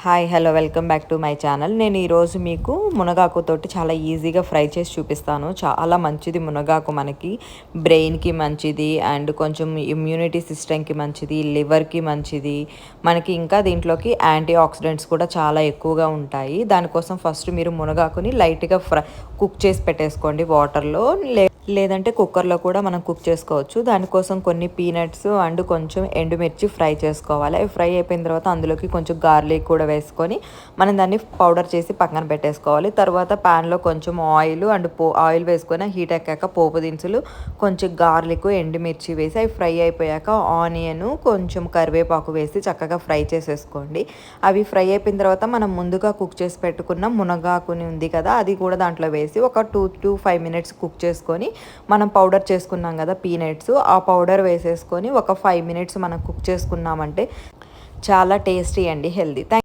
Hi hello welcome back to my channel. నేను ఈరోజు మీకు మునగాకుతోటి చాలా ఈజీగా ఫ్రై చేసి చూపిస్తాను. చాలా మంచిది మునగాకు మనకి. బ్రెయిన్కి మంచిది అండ్ కొంచెం ఇమ్యూనిటీ సిస్టమ్కి మంచిది లివర్కి మంచిది. మనకి ఇంకా దీంట్లోకి యాంటీ ఆక్సిడెంట్స్ కూడా చాలా ఎక్కువగా ఉంటాయి. దానికోసం ఫస్ట్ మీరు మునగాకుని లైట్గా ఫ్రై కుక్ చేసి పెట్టేసుకోండి వాటర్లో. లే లేదంటే కుక్కర్లో కూడా మనం కుక్ చేసుకోవచ్చు. దానికోసం కొన్ని పీనట్స్ అండ్ కొంచెం ఎండుమిర్చి ఫ్రై చేసుకోవాలి. అవి ఫ్రై అయిపోయిన తర్వాత అందులోకి కొంచెం గార్లిక్ కూడా వేసుకొని మనం దాన్ని పౌడర్ చేసి పక్కన పెట్టేసుకోవాలి. తర్వాత ప్యాన్లో కొంచెం ఆయిల్ అండ్ పో ఆయిల్ వేసుకొని హీట్ ఎక్కాక పోపు దినుసులు కొంచెం గార్లిక్ ఎండుమిర్చి వేసి అవి ఫ్రై అయిపోయాక ఆనియన్ కొంచెం కరివేపాకు వేసి చక్కగా ఫ్రై చేసేసుకోండి. అవి ఫ్రై అయిపోయిన తర్వాత మనం ముందుగా కుక్ చేసి పెట్టుకున్న మునగాకుని ఉంది కదా అది కూడా దాంట్లో వేసి ఒక two to five minutes cook చేసుకొని మనం పౌడర్ చేసుకున్నాం కదా పీనట్స్ ఆ పౌడర్ వేసేసుకొని ఒక ఫైవ్ మినిట్స్ మనం కుక్ చేసుకున్నామంటే చాలా టేస్టీ అండి హెల్దీ థ్యాంక్